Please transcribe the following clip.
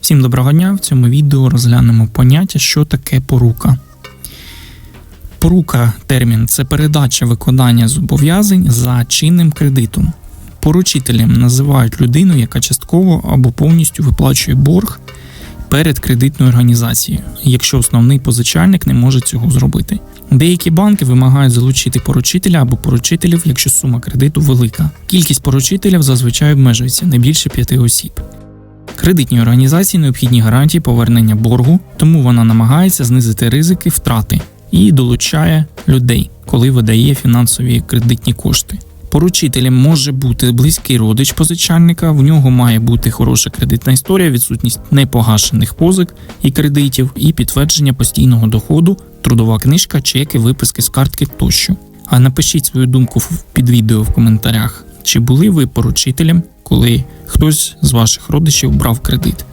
Всім доброго дня! В цьому відео розглянемо поняття, що таке порука. Порука термін це передача виконання зобов'язань за чинним кредитом. Поручителем називають людину, яка частково або повністю виплачує борг перед кредитною організацією, якщо основний позичальник не може цього зробити. Деякі банки вимагають залучити поручителя або поручителів, якщо сума кредиту велика. Кількість поручителів зазвичай обмежується не більше п'яти осіб. Кредитній організації необхідні гарантії повернення боргу, тому вона намагається знизити ризики втрати і долучає людей, коли видає фінансові кредитні кошти. Поручителем може бути близький родич позичальника, в нього має бути хороша кредитна історія, відсутність непогашених позик і кредитів, і підтвердження постійного доходу, трудова книжка, чеки, виписки з картки тощо. А напишіть свою думку під відео в коментарях, чи були ви поручителем, коли хтось з ваших родичів брав кредит.